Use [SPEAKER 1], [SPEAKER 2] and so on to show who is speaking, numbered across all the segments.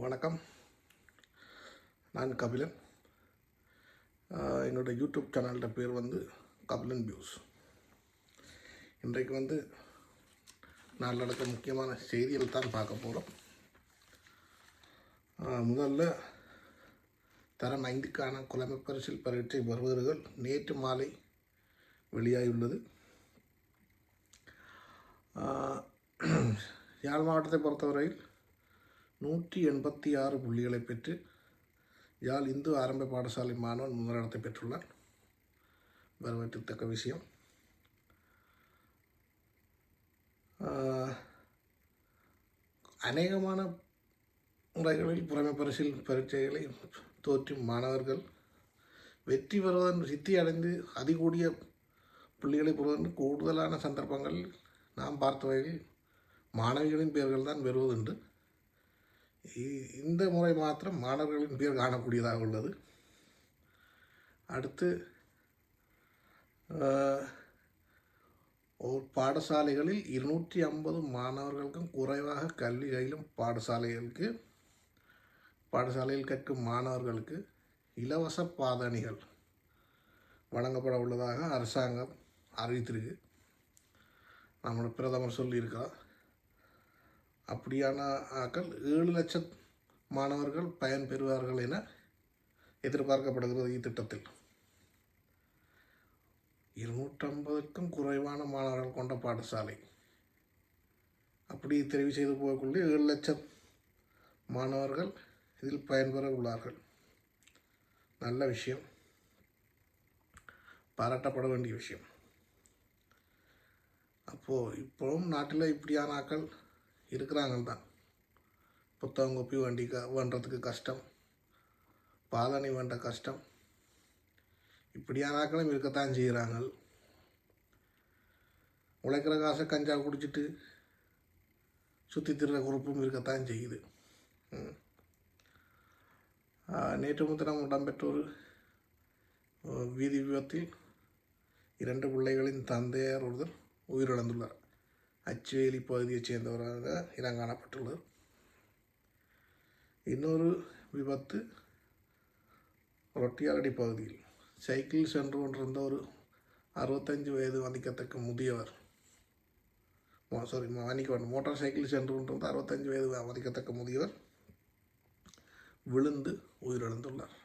[SPEAKER 1] வணக்கம். நான் கபிலன். என்னோடய என்னோட யூடியூப் சேனலோட பேர் வந்து கபிலன் வியூஸ் இன்றைக்கு வந்து நான் நடக்க முக்கியமான செய்திகள் தான் பார்க்க போகிறோம் முதல்ல தரம் ஐந்துக்கான குழம்பு பரிசில் பரீட்சை வருவர்கள் நேற்று மாலை வெளியாகியுள்ளது. யாழ் மாவட்டத்தை பொறுத்தவரையில் நூற்றி எண்பத்தி ஆறு புள்ளிகளை பெற்று யாழ் இந்து ஆரம்ப பாடசாலை மாணவன் முதலிடத்தை பெற்றுள்ளார். வரவேற்கத்தக்க விஷயம். அநேகமான முறைகளில் புறமை பரிசில் பரீட்சைகளை தோற்றும் மாணவர்கள் வெற்றி பெறுவதன் சித்தி அடைந்து அதிகூடிய புள்ளிகளை பெறுவதற்கு கூடுதலான சந்தர்ப்பங்களில் நாம் பார்த்த வகையில் மாணவிகளின் பெயர்கள் தான் பெறுவதுண்டு இந்த முறை மாத்திரம் மாணவர்களின் பேர் காணக்கூடியதாக உள்ளது. அடுத்து ஒரு பாடசாலைகளில் இருநூற்றி ஐம்பது மாணவர்களுக்கும் குறைவாக கல்வி கையிலும் பாடசாலைகளுக்கு பாடசாலையில் கற்கும் மாணவர்களுக்கு இலவச பாதணிகள் வழங்கப்பட உள்ளதாக அரசாங்கம் அறிவித்திருக்கு. நம்மளோட பிரதமர் சொல்லியிருக்கிறார். அப்படியான ஆக்கள் ஏழு லட்சம் மாணவர்கள் பயன் பெறுவார்கள் என எதிர்பார்க்கப்படுகிறது இத்திட்டத்தில் இருநூற்றம்பதுக்கும் குறைவான மாணவர்கள் கொண்ட பாடசாலை. அப்படி தெரிவு செய்து போகக்குள்ளே ஏழு லட்சம் மாணவர்கள் இதில் பயன்பெற உள்ளார்கள். நல்ல விஷயம். பாராட்டப்பட வேண்டிய விஷயம். அப்போது இப்போவும் நாட்டில் இப்படியான ஆக்கள் இருக்கிறாங்க தான் புத்தகம் கொப்பி வண்டி க வேண்டுறதுக்கு கஷ்டம். பாலணி வேண்ட கஷ்டம். இப்படியான ஆக்களும் இருக்கத்தான் செய்கிறாங்க உழைக்கிற காசை கஞ்சா குடிச்சிட்டு சுற்றி திருற குரூப்பும் இருக்கத்தான் செய்யுது. நேற்று முத்தினம் இடம்பெற்ற ஒரு வீதி விபத்தில் இரண்டு பிள்ளைகளின் தந்தையார் ஒருவர் உயிரிழந்துள்ளார். அச்சுவேலி பகுதியைச் சேர்ந்தவராக இனம் காணப்பட்டுள்ளார் இன்னொரு விபத்து ரொட்டியாரடி பகுதியில். சைக்கிள் சென்று கொண்டிருந்த ஒரு அறுபத்தஞ்சு வயது மதிக்கத்தக்க முதியவர் சாரி மன்னிக்க வேண்டும். மோட்டார் சைக்கிள் சென்று கொண்டிருந்த அறுபத்தஞ்சு வயது மதிக்கத்தக்க முதியவர் விழுந்து உயிரிழந்துள்ளார்.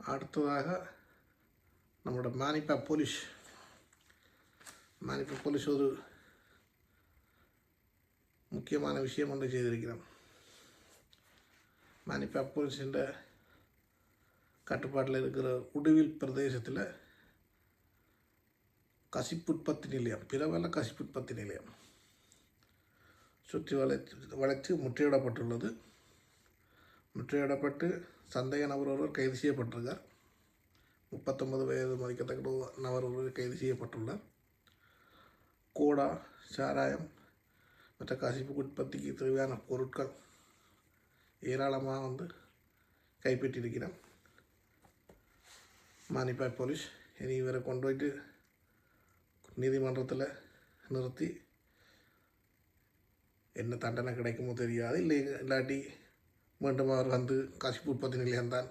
[SPEAKER 1] அடுத்ததாக நம்மளோட மானிப்பா போலீஸ். மானிப்பா போலீஸ் ஒரு முக்கியமான விஷயம் ஒன்று செய்திருக்கிறோம். மானிப்பா போலீஸின்ற கட்டுப்பாட்டில் இருக்கிற உடுவில் பிரதேசத்தில் கசிப்புற்பத்தி நிலையம் பிரபல கசிப்புற்பத்தி நிலையம் சுற்றி வளைத்து வளைத்து முற்றையிடப்பட்டுள்ளது முற்றையிடப்பட்டு சந்தேக நபர் ஒருவர் கைது செய்யப்பட்டிருக்கார். முப்பத்தொன்பது வயது மதிக்கத்தக்க நபர் ஒருவர் கைது செய்யப்பட்டுள்ளார் கோடா சாராயம் மற்ற கசிப்பு உற்பத்திக்கு தேவையான பொருட்கள் ஏராளமாக வந்து கைப்பற்றியிருக்கிறோம் மானிப்பாய் போலீஸ் இனி இவரை கொண்டு போயிட்டு நீதிமன்றத்தில் நிறுத்தி என்ன தண்டனை கிடைக்குமோ தெரியாது. இல்லை இல்லாட்டி மீண்டும் அவர் வந்து கசிப்பு உற்பத்தி நிலையம்தான்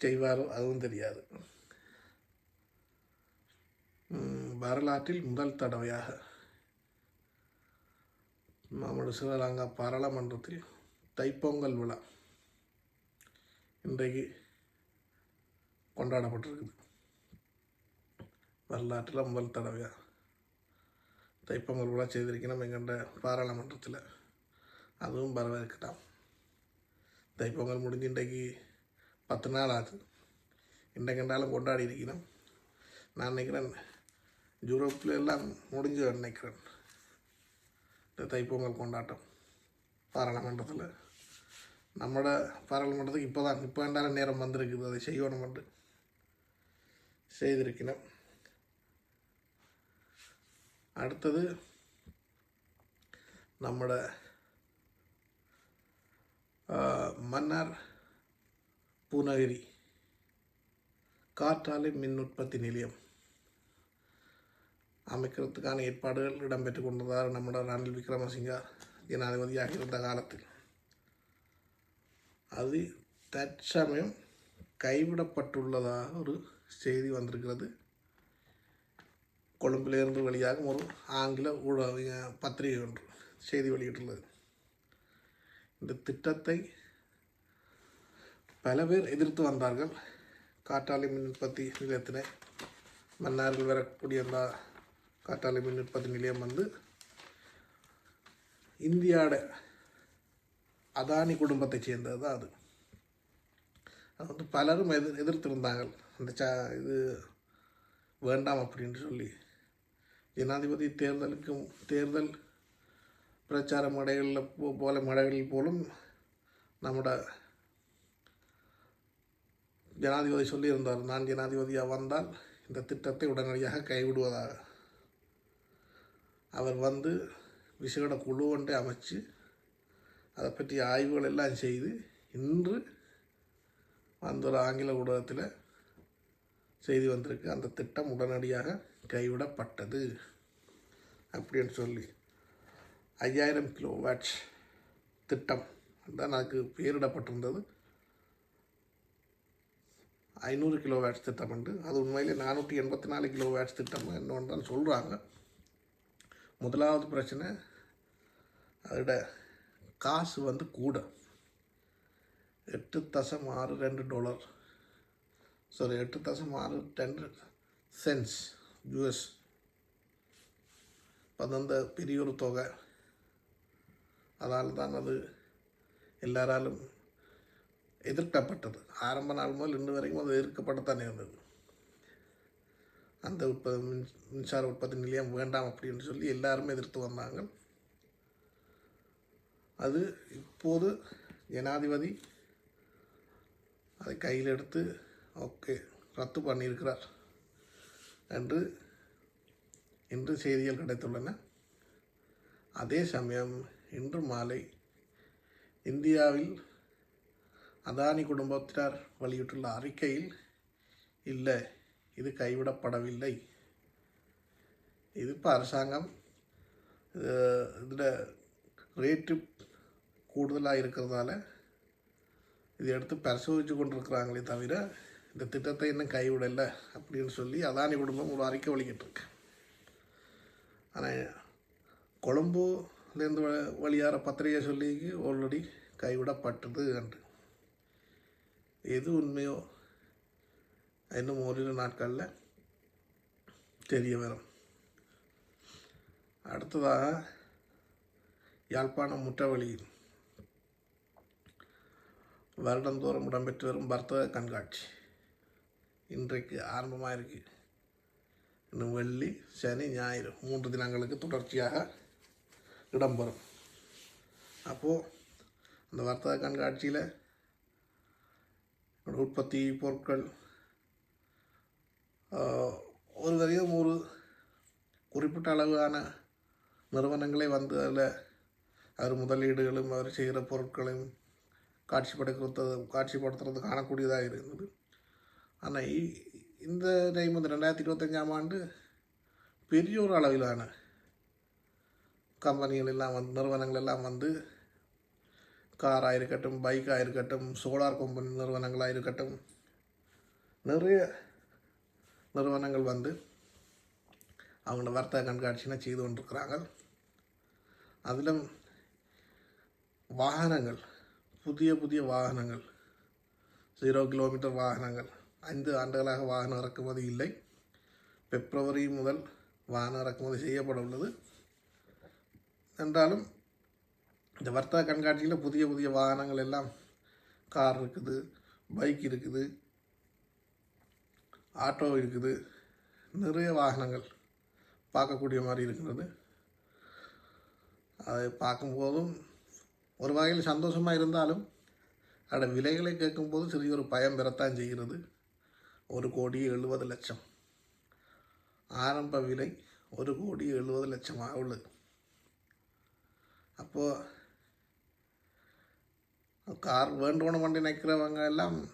[SPEAKER 1] செய்வாரோ அதுவும் தெரியாது. வரலாற்றில் முதல் தடவையாக. நம்முடைய சிவகங்கா பாராளுமன்றத்தில் தைப்பொங்கல் விழா இன்றைக்கு கொண்டாடப்பட்டிருக்குது. வரலாற்றில் முதல் தடவையாக தைப்பொங்கல் விழா செய்திருக்கணும் எங்கண்ட பாராளுமன்றத்தில். அதுவும் வரவேற்கலாம். தைப்பொங்கல் முடிஞ்சு இன்றைக்கு பத்து நாள் ஆகுது. இன்றைக்கு கொண்டாடி இருக்கிறோம் நான் நினைக்கிறேன் யூரோப்பில் எல்லாம் முடிஞ்சு நினைக்கிறேன். இந்த தைப்பொங்கல் கொண்டாட்டம் பாராளுமன்றத்தில். நம்மளோட பாராளுமன்றத்துக்கு இப்போ தான் இப்போ வேண்டாலும் நேரம் வந்திருக்குது. அதை செய்யணுமென்று செய்திருக்கிறோம் அடுத்தது நம்மளோட மன்னார் பூநகரி காற்றாலை மின் உற்பத்தி நிலையம். அமைக்கிறதுக்கான ஏற்பாடுகள் இடம்பெற்று கொண்டதாக நம்முடைய ரணில் விக்ரமசிங்கா ஜனாதிபதியாக இருந்த காலத்தில். அது தற்சமயம் கைவிடப்பட்டுள்ளதாக ஒரு செய்தி வந்திருக்கிறது. கொழும்பிலிருந்து வெளியாகும் ஒரு ஆங்கில ஊடக பத்திரிகை ஒன்று செய்தி வெளியிட்டுள்ளது. இந்த திட்டத்தை பல பேர் எதிர்த்து வந்தார்கள். காற்றாலை மின் உற்பத்தி நிலையத்தினை மன்னாரில் வரக்கூடிய அந்த காற்றாலை மின் உற்பத்தி நிலையம் வந்து இந்தியாவோட அதானி குடும்பத்தை சேர்ந்தது தான் அது. அது வந்து பலரும் எதிர் எதிர்த்திருந்தார்கள் அந்த ச இது வேண்டாம் அப்படின்னு சொல்லி. ஜனாதிபதி தேர்தலுக்கும் தேர்தல் பிரச்சார மேடைகளில் போ போல மேடைகளில் போலும் நம்மட ஜனாதிபதி சொல்லியிருந்தார் நான் ஜனாதிபதியாக வந்தால் இந்த திட்டத்தை உடனடியாக கைவிடுவதாக. அவர் வந்து விசேட குழு ஒன்றை அமைச்சு அதை பற்றிய ஆய்வுகள் எல்லாம் செய்து இன்று அந்த ஒரு ஆங்கில ஊடகத்தில் செய்தி வந்திருக்கு. அந்த திட்டம் உடனடியாக கைவிடப்பட்டது அப்படின்னு சொல்லி. ஐயாயிரம் கிலோ வாட்ஸ் திட்டம் தான் அதுக்கு பெயரிடப்பட்டிருந்தது. ஐநூறு கிலோ வேட்ஸ் திட்டம் உண்டு. அது உண்மையிலே நானூற்றி எண்பத்தி நாலு கிலோ வேட்ஸ் திட்டம் இன்னொன்று தான் சொல்கிறாங்க முதலாவது பிரச்சனை அதோட காசு வந்து கூட. எட்டு தசம் ஆறு ரெண்டு டாலர். சாரி எட்டு தசம் ஆறு ரெண்டு சென்ஸ் யூஎஸ் அது பெரிய ஒரு தொகை. அதால் தான் அது எல்லாராலும் எதிர்க்கப்பட்டது. ஆரம்ப நாள் முதல் இன்று வரைக்கும் அது எதிர்க்கப்படத்தானே இருந்தது. அந்த உற்ப மின் மின்சார உற்பத்தி நிலையம் வேண்டாம் அப்படின்னு சொல்லி எல்லாருமே எதிர்த்து வந்தாங்க. அது இப்போது ஜனாதிபதி அதை கையில் எடுத்து ஓகே ரத்து பண்ணியிருக்கிறார் என்று இன்று செய்திகள் கிடைத்துள்ளன. அதே சமயம் இன்று மாலை இந்தியாவில் அதானி குடும்பத்தினர் வெளியிட்டுள்ள அறிக்கையில் இல்லை இது கைவிடப்படவில்லை. இது இப்போ அரசாங்கம் இதில் ரேட்டு கூடுதலாக இருக்கிறதால இதை எடுத்து பரிசோதித்து கொண்டிருக்கிறாங்களே தவிர இந்த திட்டத்தை இன்னும் கைவிடலை அப்படின்னு சொல்லி அதானி குடும்பம் ஒரு அறிக்கை வழிகிட்டுருக்கு ஆனால் கொழும்புலேருந்து வழியார பத்திரிகை சொல்லி ஆல்ரெடி கைவிடப்பட்டது என்று. எது உண்மையோ இன்னும் ஓரிரு நாட்களில் தெரிய வரும். அடுத்ததாக யாழ்ப்பாணம் முற்றவழியில் வருடந்தோறும் இடம்பெற்று வரும் வர்த்தக கண்காட்சி. இன்றைக்கு ஆரம்பமாக இருக்குது இன்னும் வெள்ளி சனி ஞாயிறு மூன்று தினங்களுக்கு தொடர்ச்சியாக இடம்பெறும். அப்போது அந்த வர்த்தக கண்காட்சியில் உற்பத்தி பொருட்கள் ஒரு வரையும் ஒரு குறிப்பிட்ட அளவான நிறுவனங்களே வந்து அதில் அவர் முதலீடுகளும் அவர் செய்கிற பொருட்களையும் காட்சிப்படுத்துறது காட்சிப்படுத்துறது காணக்கூடியதாக இருந்தது. ஆனால் இந்த டைம் வந்து ரெண்டாயிரத்தி இருபத்தஞ்சாம் ஆண்டு பெரிய ஒரு அளவிலான கம்பெனிகள் எல்லாம் வந்து நிறுவனங்கள் எல்லாம் வந்து காராக இருக்கட்டும் பைக்காக இருக்கட்டும் சோலார் கம்பெனி நிறுவனங்களாக இருக்கட்டும் நிறைய நிறுவனங்கள் வந்து அவங்களோட வர்த்தக கண்காட்சினை செய்து கொண்டிருக்கிறாங்க. அதிலும் வாகனங்கள் புதிய புதிய வாகனங்கள் ஜீரோ கிலோமீட்டர் வாகனங்கள் ஐந்து ஆண்டுகளாக வாகன இறக்குமதி இல்லை. பிப்ரவரி முதல் வாகன இறக்குமதி செய்யப்பட உள்ளது. என்றாலும் இந்த வர்த்தக கண்காட்சியில் புதிய புதிய வாகனங்கள் எல்லாம் கார் இருக்குது பைக் இருக்குது ஆட்டோ இருக்குது நிறைய வாகனங்கள் பார்க்கக்கூடிய மாதிரி இருக்கிறது. அதை பார்க்கும்போதும் ஒரு வகையில் சந்தோஷமாக இருந்தாலும் அதோட விலைகளை கேட்கும்போது சிறிய ஒரு பயம் பெறத்தான் செய்கிறது. ஒரு கோடி எழுபது லட்சம். ஆரம்ப விலை ஒரு கோடி எழுபது லட்சமாக உள்ளது அப்போது கார் வேண்டும்னு பண்ணி நினைக்கிறவங்க எல்லாம்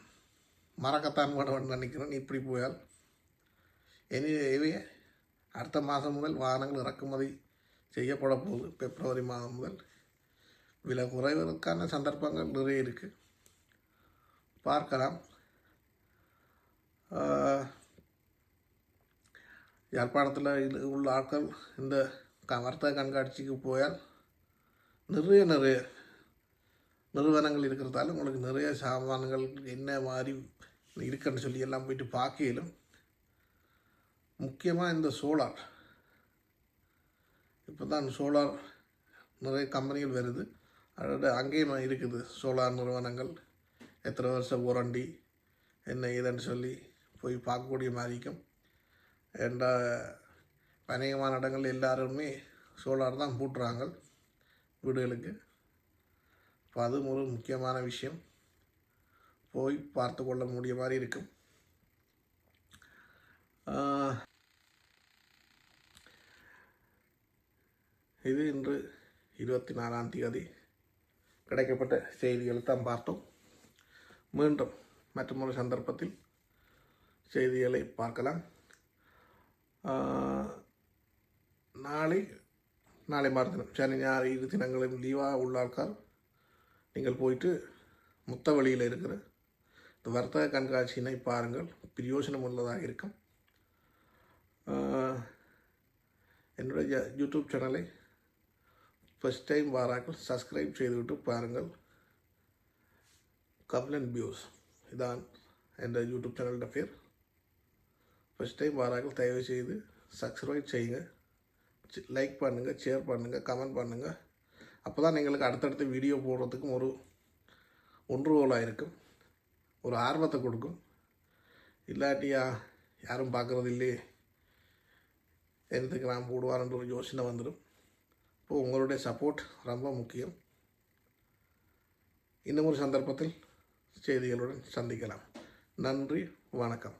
[SPEAKER 1] மறக்கத்தான் வேணும்னு நினைக்கிறேன். இப்படி போயால். இவைய அடுத்த மாதம் முதல் வாகனங்கள் இறக்குமதி செய்யப்பட போகுது. பிப்ரவரி மாதம் முதல். விலை குறைவதற்கான சந்தர்ப்பங்கள் நிறைய இருக்குது பார்க்கலாம். ஏற்பாடத்தில் யாழ்ப்பாணத்தில் உள்ள ஆட்கள் இந்த க- வர்த்தக கண்காட்சிக்கு போயால் நிறைய நிறைய நிறுவனங்கள் இருக்கிறதால உங்களுக்கு நிறைய சாமான்கள் என்ன மாதிரி இருக்குன்னு சொல்லி எல்லாம் போயிட்டு பார்க்கலும் முக்கியமாக இந்த சோலார். இப்போ தான் சோலார் நிறைய கம்பெனிகள் வருது. அதோட அங்கேயும் இருக்குது சோலார் நிறுவனங்கள். எத்தனை வருஷம் உரண்டி என்ன ஏதுன்னு சொல்லி போய் பார்க்கக்கூடிய மாதிரி இருக்கும் ஏண்டா அநேகமான இடங்கள் எல்லாருமே சோலார் தான் பூட்டுறாங்க வீடுகளுக்கு. இப்போ அதுவும் ஒரு முக்கியமான விஷயம். போய் பார்த்து கொள்ள முடிய மாதிரி இருக்கும். இது இன்று இருபத்தி நாலாம் தேதி கிடைக்கப்பட்ட செய்திகளை தான் பார்த்தோம். மீண்டும் மற்றொரு சந்தர்ப்பத்தில் செய்திகளை பார்க்கலாம். நாளை நாளை மறுதினம் சனி ஞாயிறு இரு தினங்களும் லீவாக உள்ளார்கள் நீங்கள் போயிட்டு முத்த வழியில் இருக்கிற இந்த வர்த்தக கண்காட்சியினை பாருங்கள். பிரயோஜனம் உள்ளதாக இருக்கும். என்னுடைய யூடியூப் சேனலை ஃபஸ்ட் டைம் வாராக்கள் சப்ஸ்கிரைப் செய்துவிட்டு பாருங்கள். கப்லன் வியூஸ் இதான் என்ற யூடியூப் சேனலோட பேர். ஃபஸ்ட் டைம் வாராக்கள் தயவு செய்து சப்ஸ்கிரைப் செய்யுங்க. லைக் பண்ணுங்கள் ஷேர் பண்ணுங்கள் கமெண்ட் பண்ணுங்கள் அப்போ தான் எங்களுக்கு அடுத்தடுத்த வீடியோ போடுறதுக்கும் ஒரு ஒன்றுகோலாக இருக்கும் ஒரு ஆர்வத்தை கொடுக்கும். இல்லாட்டியா யாரும் பார்க்குறது இல்லையே. என்னத்துக்கு நான் போடுவார்ன்ற ஒரு யோசனை வந்துடும். இப்போ உங்களுடைய சப்போர்ட் ரொம்ப முக்கியம். இன்னும் ஒரு சந்தர்ப்பத்தில் செய்திகளுடன் சந்திக்கலாம். நன்றி வணக்கம்.